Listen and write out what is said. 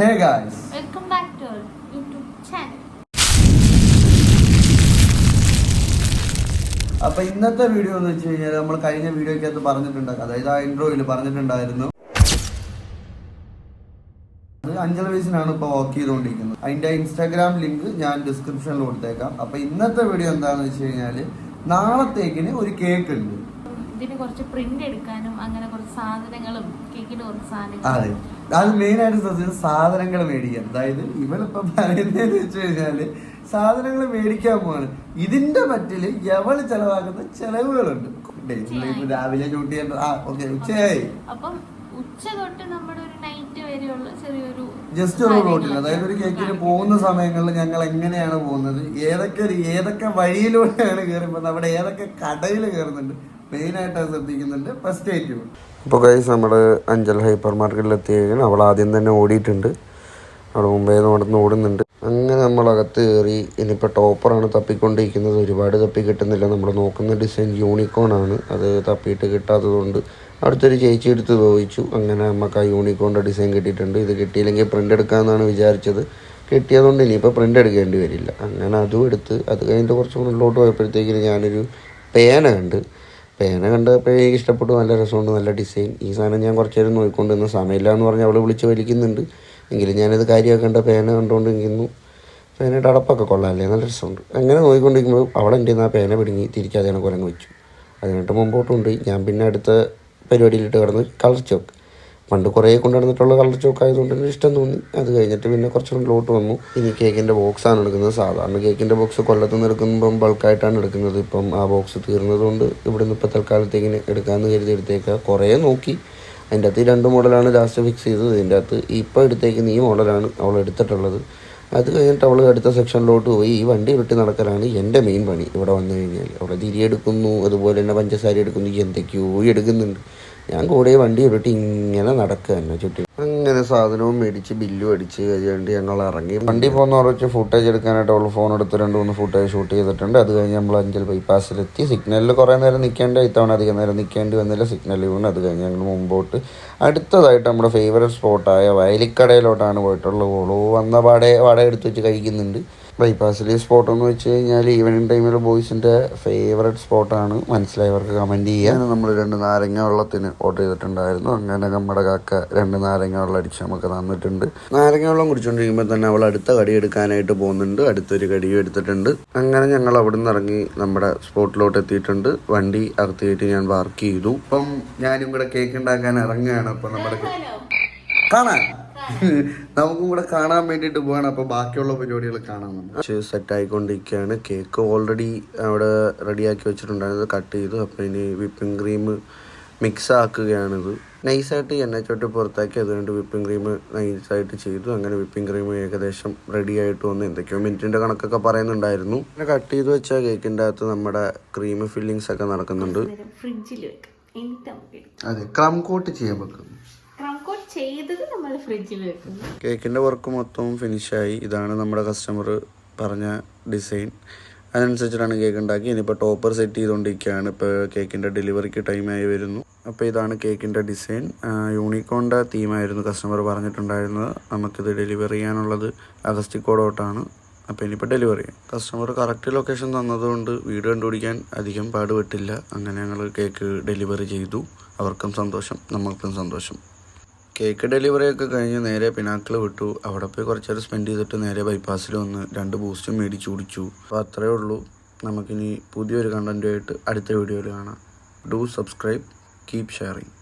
Hey guys welcome back to YouTube channel അപ്പൊ ഇന്നത്തെ video എന്ന് വെച്ച് കഴിഞ്ഞാൽ നമ്മൾ കഴിഞ്ഞ വീഡിയോക്കകത്ത് പറഞ്ഞിട്ടുണ്ട്. അതായത് ആ ഇൻട്രോയിൽ പറഞ്ഞിട്ടുണ്ടായിരുന്നു. അത് അഞ്ചൽ വയസ്സിനാണ് ഇപ്പൊ വർക്ക് ചെയ്തുകൊണ്ടിരിക്കുന്നത്. അതിന്റെ ഇൻസ്റ്റാഗ്രാം ലിങ്ക് ഞാൻ ഡിസ്ക്രിപ്ഷനിൽ കൊടുത്തേക്കാം. അപ്പൊ ഇന്നത്തെ വീഡിയോ എന്താണെന്ന് വെച്ച് കഴിഞ്ഞാൽ നാളത്തേക്കിന് ഒരു കേക്ക് ഉണ്ട്. ഇതിന് കുറച്ച് പ്രിന്റ് എടുക്കാനും അങ്ങനെ കുറച്ച് സാധനങ്ങളും കുറച്ച് അതെ സാധനങ്ങളും. അത്. മെയിൻ ആയിട്ട് ശ്രദ്ധിച്ചത് സാധനങ്ങൾ മേടിക്കാൻ. അതായത് ഇവളിപ്പം പറയുന്നതെന്ന് വെച്ച് കഴിഞ്ഞാൽ സാധനങ്ങൾ മേടിക്കാൻ പോവാണ്. ഇതിന്റെ പറ്റിൽ എവൾ ചെലവാക്കുന്ന ചെലവുകളുണ്ട്. രാവിലെ ഡ്യൂട്ടി ആ ഓക്കെ ഉച്ചയായി. അപ്പം ഉച്ച തൊട്ട് നമ്മുടെ ഒരു നൈറ്റ് വരെയുള്ള ചെറിയൊരു ജസ്റ്റ് ഒരു റോട്ടിൽ അതായത് ഒരു കേക്കിന് പോകുന്ന സമയങ്ങളിൽ ഞങ്ങൾ എങ്ങനെയാണ് പോകുന്നത്? ഏതൊക്കെ ഏതൊക്കെ വഴിയിലൂടെയാണ് കയറുമ്പോൾ നമ്മുടെ ഏതൊക്കെ കടയിൽ കയറുന്നുണ്ട് മെയിൻ ആയിട്ട് അത് ശ്രദ്ധിക്കുന്നുണ്ട് ഫസ്റ്റ് ഐറ്റം ഇപ്പോൾ കൈസ് നമ്മൾ അഞ്ചൽ ഹൈപ്പർ മാർക്കറ്റിൽ എത്തി കഴിഞ്ഞാൽ അവൾ ആദ്യം തന്നെ ഓടിയിട്ടുണ്ട്. അവിടെ മുമ്പേ നടന്ന് ഓടുന്നുണ്ട്. അങ്ങനെ നമ്മൾ അകത്ത് കയറി ഇനിയിപ്പോൾ ടോപ്പറാണ് തപ്പിക്കൊണ്ടിരിക്കുന്നത്. ഒരുപാട് തപ്പി കിട്ടുന്നില്ല. നമ്മൾ നോക്കുന്ന ഡിസൈൻ യൂണിക്കോൺ ആണ്. അത് തപ്പിയിട്ട് കിട്ടാത്തതുകൊണ്ട് അടുത്തൊരു ചേച്ചി എടുത്ത് ചോദിച്ചു അങ്ങനെ നമുക്ക് ആ യൂണിക്കോണിന്റെ ഡിസൈൻ കിട്ടിയിട്ടുണ്ട്. ഇത് കിട്ടിയില്ലെങ്കിൽ പ്രിന്റ് എടുക്കാമെന്നാണ് വിചാരിച്ചത്. കിട്ടിയതുകൊണ്ട് ഇനിയിപ്പോൾ പ്രിന്റ് എടുക്കേണ്ടി വരില്ല. അങ്ങനെ അതും എടുത്ത് അത് കഴിഞ്ഞിട്ട് കുറച്ച് ഉള്ളോട്ട് പോയപ്പോഴത്തേക്കിന് ഞാനൊരു പേന കണ്ട് പേന കണ്ടപ്പോൾ എനിക്ക് ഇഷ്ടപ്പെട്ടു. നല്ല രസമുണ്ട് നല്ല ഡിസൈൻ ഈ സാധനം ഞാൻ കുറച്ച് നേരം നോക്കിക്കൊണ്ടിരുന്നു സമയമില്ല എന്ന് പറഞ്ഞ് അവൾ വിളിച്ച് വലിക്കുന്നുണ്ട്. എങ്കിലും ഞാനത് കാര്യമാക്കേണ്ട പേന കണ്ടുകൊണ്ടിരിക്കുന്നു പേനയുടെ അടപ്പൊക്കെ കൊള്ളാമല്ലേ നല്ല രസമുണ്ട്. അങ്ങനെ നോക്കിക്കൊണ്ടിരിക്കുമ്പോൾ അവൾ എന്റെ ആ പേന പിടുങ്ങി കണക്ക് കുരങ്ങ് വെച്ചു. അതിനായിട്ട് മുമ്പോട്ടുണ്ട് ഞാൻ പിന്നെ അടുത്ത പരിപാടിയിലിട്ട് കിടന്ന് കളർ ചോക്ക്. പണ്ട് കുറേ കൊണ്ടുനടന്നിട്ടുള്ള കളർ ചോക്ക് ആയതുകൊണ്ട് എനിക്ക് ഇഷ്ടം തോന്നി. അത് കഴിഞ്ഞിട്ട് പിന്നെ കുറച്ച് മുന്നിലോട്ട് വന്നു. ഇനി കേക്കിന്റെ ബോക്സാണ് എടുക്കുന്നത്. സാധാരണ കേക്കിന്റെ ബോക്സ് കൊല്ലത്ത് നിന്ന് എടുക്കുമ്പം ബൾക്കായിട്ടാണ് എടുക്കുന്നത്. ഇപ്പം ആ ബോക്സ് തീർന്നതുകൊണ്ട് ഇവിടെ നിന്ന് ഇപ്പോൾ തൽക്കാലത്തേക്കിന് എടുക്കാമെന്ന് കരുതി എടുത്തേക്കുക കുറേ നോക്കി. അതിന്റെ അകത്ത് രണ്ട് മോഡലാണ് ലാസ്റ്റ് ഫിക്സ് ചെയ്തത്. ഇതിന്റെ അകത്ത് ഇപ്പോൾ എടുത്തേക്കുന്ന ഈ മോഡലാണ് അവൾ എടുത്തിട്ടുള്ളത്. അത് കഴിഞ്ഞിട്ട് അവൾ അടുത്ത സെക്ഷനിലോട്ട് പോയി. ഈ വണ്ടി വിട്ട് നടക്കലാണ് എന്റെ മെയിൻ പണി. ഇവിടെ വന്നു കഴിഞ്ഞാൽ. അവിടെ തിരി എടുക്കുന്നു അതുപോലെ തന്നെ പഞ്ചസാര എടുക്കുന്നു. എന്തൊക്കെയോ എടുക്കുന്നുണ്ട്. ഞാൻ കൂടെ വണ്ടി ഉരുട്ടി ഇങ്ങനെ നടക്കുക തന്നെ ചുറ്റി. അങ്ങനെ സാധനവും മേടിച്ച് ബില്ലും അടിച്ച് കഴിഞ്ഞിട്ട് ഞങ്ങൾ ഇറങ്ങി. വണ്ടി പോകുന്ന കുറച്ച് ഫുട്ടേജ് എടുക്കാനായിട്ട് അവൾ ഫോൺ എടുത്ത് രണ്ട് മൂന്ന് ഫുട്ടേജ് ഷൂട്ട് ചെയ്തിട്ടുണ്ട്. അത് കഴിഞ്ഞ് നമ്മൾ അഞ്ചൽ ബൈപ്പാസിലെത്തി സിഗ്നലിൽ കുറേ നേരം നിൽക്കേണ്ട ഇത്തവണ അധികം നേരം നിൽക്കേണ്ടി വന്നില്ല. സിഗ്നലിൽ വീണ് അത് കഴിഞ്ഞ് ഞങ്ങൾ മുമ്പോട്ട്. അടുത്തതായിട്ട് നമ്മുടെ ഫേവററ്റ് സ്പോട്ടായ വയലിക്കടയിലോട്ടാണ് പോയിട്ടുള്ളത്. ഓളോ വന്ന വാടക വട എടുത്ത് വെച്ച് കഴിക്കുന്നുണ്ട് ബൈപ്പാസിലെ സ്പോട്ട് എന്ന് വെച്ച് കഴിഞ്ഞാൽ ഈവനിങ് ടൈമിൽ ബോയ്സിന്റെ ഫേവററ്റ് സ്പോട്ടാണ് മനസ്സിലായവർക്ക് കമന്റ് ചെയ്യാൻ നമ്മൾ രണ്ട് നാരങ്ങ വെള്ളത്തിന് ഓർഡർ ചെയ്തിട്ടുണ്ടായിരുന്നു. അങ്ങനെ നമ്മുടെ കാക്ക രണ്ട് നാരങ്ങ വെള്ളം അടിച്ച് നമുക്ക് തന്നിട്ടുണ്ട്. നാരങ്ങ വെള്ളം കുടിച്ചുകൊണ്ടിരിക്കുമ്പോൾ തന്നെ അവൾ അടുത്ത കടി എടുക്കാനായിട്ട് പോകുന്നുണ്ട്. അടുത്തൊരു കടിയും എടുത്തിട്ടുണ്ട്. അങ്ങനെ ഞങ്ങൾ അവിടെ നിന്ന് ഇറങ്ങി നമ്മുടെ സ്പോട്ടിലോട്ട് എത്തിയിട്ടുണ്ട്. വണ്ടി അകത്തിയിട്ട് ഞാൻ പാർക്ക് ചെയ്തു. ഇപ്പം ഞാനും ഇവിടെ കേക്ക് ഉണ്ടാക്കാൻ ഇറങ്ങുകയാണ്. അപ്പം നമ്മുടെ കാണാൻ. നമുക്കും കൂടെ കാണാൻ വേണ്ടിട്ട് പോവാണ്. അപ്പൊ ബാക്കിയുള്ള പരിപാടികൾ കാണാൻ സെറ്റ് ആയിക്കൊണ്ടിരിക്കുകയാണ് കേക്ക് ഓൾറെഡി അവിടെ റെഡിയാക്കി വെച്ചിട്ടുണ്ടായിരുന്നത് കട്ട് ചെയ്തു. അപ്പോൾ ഇനി വിപ്പിംഗ് ക്രീം മിക്സ് ആക്കുകയാണിത് നൈസായിട്ട് എണ്ണ ചോട്ട് പുറത്താക്കി അതുകൊണ്ട് വിപ്പിംഗ് ക്രീം നൈസായിട്ട് ചെയ്തു. അങ്ങനെ വിപ്പിംഗ് ക്രീം ഏകദേശം റെഡി ആയിട്ട് വന്നു. എന്തൊക്കെയോ മിനിറ്റിന്റെ കണക്കൊക്കെ പറയുന്നുണ്ടായിരുന്നു. പിന്നെ കട്ട് ചെയ്ത് വെച്ച കേക്കിന്റെ അകത്ത് നമ്മുടെ ക്രീം ഫില്ലിങ്സ് ഒക്കെ നടക്കുന്നുണ്ട്. ഫ്രിഡ്ജിൽ വെക്കും. അതെ ക്രം കോട്ട് ചെയ്യാൻ വെക്കുന്നു ക്രം കോട്ട് ചെയ്തത് നമ്മൾ ഫ്രിഡ്ജിൽ വർക്ക് മൊത്തം ഫിനിഷായി ഇതാണ് നമ്മുടെ കസ്റ്റമർ പറഞ്ഞ ഡിസൈൻ അതിനനുസരിച്ചിട്ടാണ് കേക്ക് ഉണ്ടാക്കി ഇനിയിപ്പോൾ ടോപ്പർ സെറ്റ് ചെയ്തുകൊണ്ടിരിക്കുകയാണ് ഇപ്പോൾ കേക്കിന്റെ ഡെലിവറിക്ക് ടൈമായി വരുന്നു. അപ്പോൾ ഇതാണ് കേക്കിന്റെ ഡിസൈൻ യൂണിക്കോണിന്റെ തീമായിരുന്നു കസ്റ്റമർ പറഞ്ഞിട്ടുണ്ടായിരുന്നത്. നമുക്കിത് ഡെലിവറി ചെയ്യാനുള്ളത് അഗസ്റ്റിക്കോടോട്ടാണ് അപ്പോൾ ഇനിയിപ്പോൾ ഡെലിവറി ചെയ്യാം. കസ്റ്റമർ കറക്റ്റ് ലൊക്കേഷൻ തന്നതുകൊണ്ട് വീട് കണ്ടുപിടിക്കാൻ അധികം പാടുപെട്ടില്ല. അങ്ങനെ ഞങ്ങൾ കേക്ക് ഡെലിവറി ചെയ്തു. അവർക്കും സന്തോഷം നമ്മൾക്കും സന്തോഷം. കേക്ക് ഡെലിവറി ഒക്കെ കഴിഞ്ഞ് നേരെ പിനാക്കിൾ വിട്ടു. അവിടെ പോയി കുറച്ച് നേരം സ്പെൻഡ് ചെയ്തിട്ട് നേരെ ബൈപ്പാസിൽ വന്ന് രണ്ട് ബൂസ്റ്റും മേടിച്ച് കുടിച്ചു. അപ്പോൾ അത്രയേ ഉള്ളൂ. നമുക്കിനി പുതിയൊരു കണ്ടന്റുമായിട്ട് അടുത്ത വീഡിയോയിൽ കാണാം. Do subscribe keep sharing